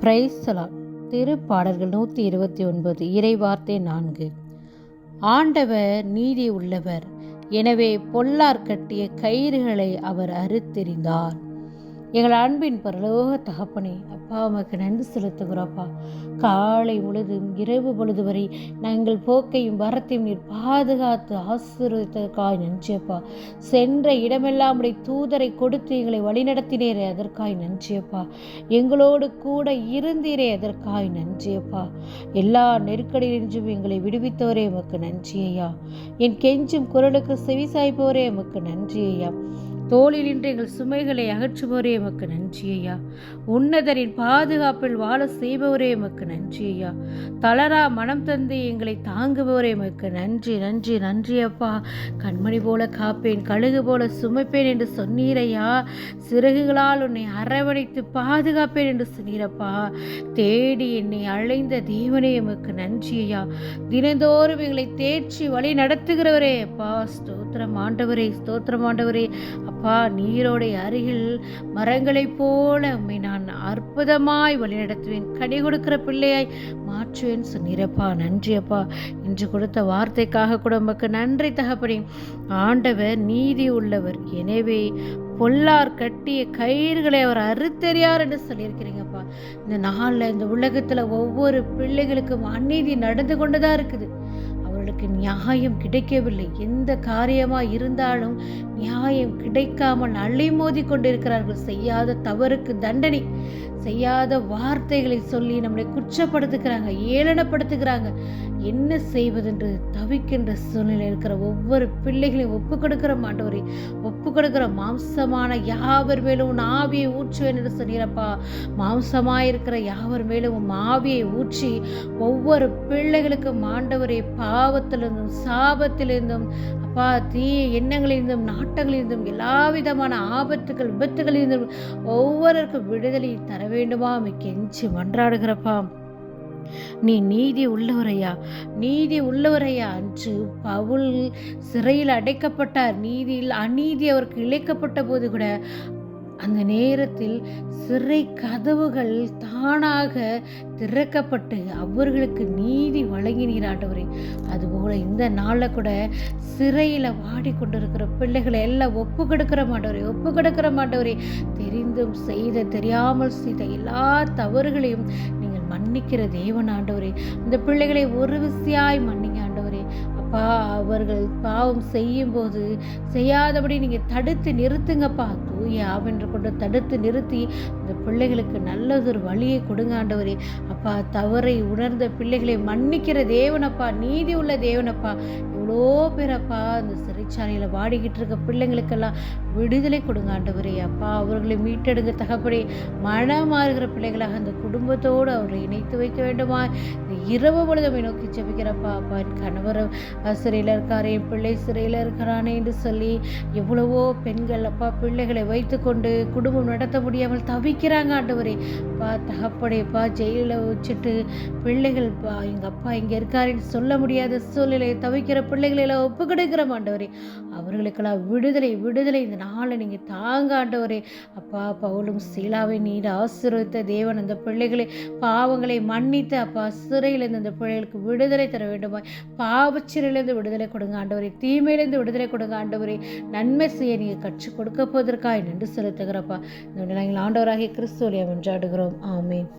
பிரைஸ்தலா திருப்பாடல்கள் நூற்றி இருபத்தி ஒன்பது இறைவார்த்தை நான்கு. ஆண்டவர் நீதி உள்ளவர் எனவே பொல்லார் கட்டிய கயிறுகளை அவர் அறுத்தெறிந்தார். எங்கள் அன்பின் பரலோக தகப்பனே அப்பா உமக்கு நன்றி செலுத்துகிறோப்பா. காலை முழுதும் இரவு பொழுது வரை நாங்கள் போக்கையும் வரத்தையும் நீர் பாதுகாத்து ஆசீர்வதித்ததற்காய் நன்றியப்பா. சென்ற இடமெல்லாம் உடைய தூதரை கொடுத்து எங்களை வழிநடத்தினேரே அதற்காய் நன்றியப்பா. எங்களோடு கூட இருந்தீரே அதற்காய் நன்றியப்பா. எல்லா நெருக்கடியின்றும் எங்களை விடுவித்தவரே எமக்கு நன்றி ஐயா என் கெஞ்சும் குரலுக்கு செவிசாய்ப்பவரே எமக்கு நன்றி ஐயா தோளில் இன்று எங்கள் சுமைகளை அகற்றுபவரே எமக்கு நன்றி ஐயா. உன்னதரின் பாதுகாப்பில் வாழ செய்பவரே எமக்கு நன்றி ஐயா. தளரா மனம் தந்து எங்களை தாங்குபவரே எமக்கு நன்றி நன்றி நன்றி அப்பா. கண்மணி போல காப்பேன் கழுகு போல சுமைப்பேன் என்று சொன்னீரையா சிறகுகளால் உன்னை அரவணைத்து பாதுகாப்பேன் என்று சொன்னீரப்பா தேடி என்னை அழைந்த தேவனே எமக்கு நன்றி ஐயா. தினந்தோறும் எங்களை தேர்ச்சி வழி நடத்துகிறவரே அப்பா. ஸ்தோத்திரம் ஆண்டவரே ஸ்தோத்திரம் ஆண்டவரே. அப்பா நீரோடைய அருகில் மரங்களைப் போல உம்மை நான் அற்புதமாய் வழிநடத்துவேன். கனி கொடுக்கிற பிள்ளையாய் மாற்றுவேன். சொன்னீரப்பா நன்றி அப்பா. இன்று கொடுத்த வார்த்தைக்காக கூட உமக்கு நன்றி தகப்படி ஆண்டவர் நீதி உள்ளவர். எனவே பொல்லார் கட்டிய கயிறுகளை அவர் அறுத்தெறியார் என்று சொல்லியிருக்கிறீங்கப்பா இந்த நாளில் இந்த உலகத்தில் ஒவ்வொரு பிள்ளைகளுக்கும் அநீதி நடந்து கொண்டு தான் இருக்குது. அவளுக்கு நியாயம் கிடைக்கவில்லை. எந்த காரியமாக இருந்தாலும் நியாயம் கிடைக்காமல் அலைமோதி கொண்டிருக்கிறார்கள். செய்யாத தவறுக்கு தண்டனை செய்யாத வார்த்தைகளை சொல்லி நம்மளை குற்றப்படுத்துகிறாங்க ஏளனப்படுத்துகிறாங்க. என்ன செய்வதென்று தவிக்கின்ற சூழ்நிலை இருக்கிற ஒவ்வொரு பிள்ளைகளையும் ஒப்பு கொடுக்கிற மாண்டவரே ஒப்பு கொடுக்கிற மாம்சமான யாவர் மேலும் உன் ஆவியை ஊற்றுவேன் என்று சொன்னீரப்பா. மாம்சமாக இருக்கிற யாவர் மேலும் உன் ஆவியை ஊற்றி ஒவ்வொரு பிள்ளைகளுக்கும் ஆண்டவரே பாவத்திலிருந்தும் சாபத்திலிருந்தும் அப்பா தீய எண்ணங்களிலிருந்தும் நாட்டங்களிலிருந்தும் எல்லா விதமான ஆபத்துகள் விபத்துகளிலிருந்தும் ஒவ்வொருக்கும் விடுதலை தர வேண்டுமா? கெஞ்சி மன்றாடுகிறப்பா. நீ நீதி உள்ளவரையா? நீதி உள்ளவரையா? அன்று பவுல் சிறையில் அடைக்கப்பட்டார். நீதியில் அநீதி அவருக்கு இழைக்கப்பட்ட போது கூட அந்த நேரத்தில் சிறை கதவுகள் தானாக திறக்கப்பட்டு அவர்களுக்கு நீதி வழங்கினீர் ஆண்டவரே. அதுபோல இந்த நாளில் கூட சிறையில் வாடிக்கொண்டிருக்கிற பிள்ளைகளை எல்லாம் ஒப்பு கொடுக்கிற மாட்டவரே ஒப்பு கொடுக்கிற மாட்டவரே தெரிந்தும் செய்த தெரியாமல் செய்த எல்லா தவறுகளையும் நீ மன்னிக்கிற தேவன் ஆண்டவரே. இந்த பிள்ளைகளை ஒரு விசியாய் மன்னிங்க ஆண்டவரே. அப்பா அவர்கள் பாவம் செய்யும்போது செய்யாதபடி நீங்கள் தடுத்து நிறுத்துங்கப்பா. தூய ஆவென்று கொண்டு தடுத்து நிறுத்தி இந்த பிள்ளைகளுக்கு நல்லதொரு வழியை கொடுங்க ஆண்டவரே. அப்பா தவறை உணர்ந்த பிள்ளைகளை மன்னிக்கிற தேவனப்பா நீதி உள்ள தேவனப்பா. எவ்வளோ பேரப்பா அந்த சிறைச்சாலையில் வாடிக்கிட்டு இருக்க பிள்ளைங்களுக்கெல்லாம் விடுதலை கொடுங்க ஆண்டவரே. அப்பா அவர்களை மீட்டெடுங்க தகப்படி மனமாறுகிற பிள்ளைகளாக அந்த குடும்பத்தோடு அவரை இணைத்து வைக்க வேண்டுமா? இந்த இரவு பொழுதுமை நோக்கி ஜபிக்கிறப்பா அப்பா என் கணவர் சிறையில் இருக்காரே என் பிள்ளை சிறையில் இருக்கிறானே என்று சொல்லி எவ்வளவோ பெண்கள் அப்பா பிள்ளைகளை வைத்துக்கொண்டு குடும்பம் நடத்த முடியாமல் தவிக்கிறாங்க ஆண்டவரே. அப்பா தகப்படையப்பா ஜெயிலில் வச்சுட்டு பிள்ளைகள் பா எங்கள் அப்பா இங்கே இருக்காருன்னு சொல்ல முடியாத சூழ்நிலையை தவிக்கிற பிள்ளைகளெல்லாம் ஒப்பு கொடுக்குற ஆண்டவரே. அவர்களுக்கெல்லாம் விடுதலை விடுதலை. இந்த நாளை நீங்கள் தாங்க ஆண்டவரே. அப்பா பவுலும் சீலாவை நீர் ஆசீர்வதித்த தேவன் அந்த பிள்ளைகளை பாவங்களை மன்னித்து அப்பா சிறையிலிருந்து அந்த பிள்ளைகளுக்கு விடுதலை தர வேண்டுமா பாவச்சிறையிலிருந்து விடுதலை கொடுங்க ஆண்டவரே. தீமையிலிருந்து விடுதலை கொடுங்க ஆண்டவரே. நன்மை செய்ய நீங்கள் கற்றுக் கொடுக்க போவதற்காக நன்றி செலுத்துகிறப்பா. இந்த நாங்கள் ஆண்டவராகிய கிறிஸ்துவலியம் என்றாடுகிறோம் ஆமேன்.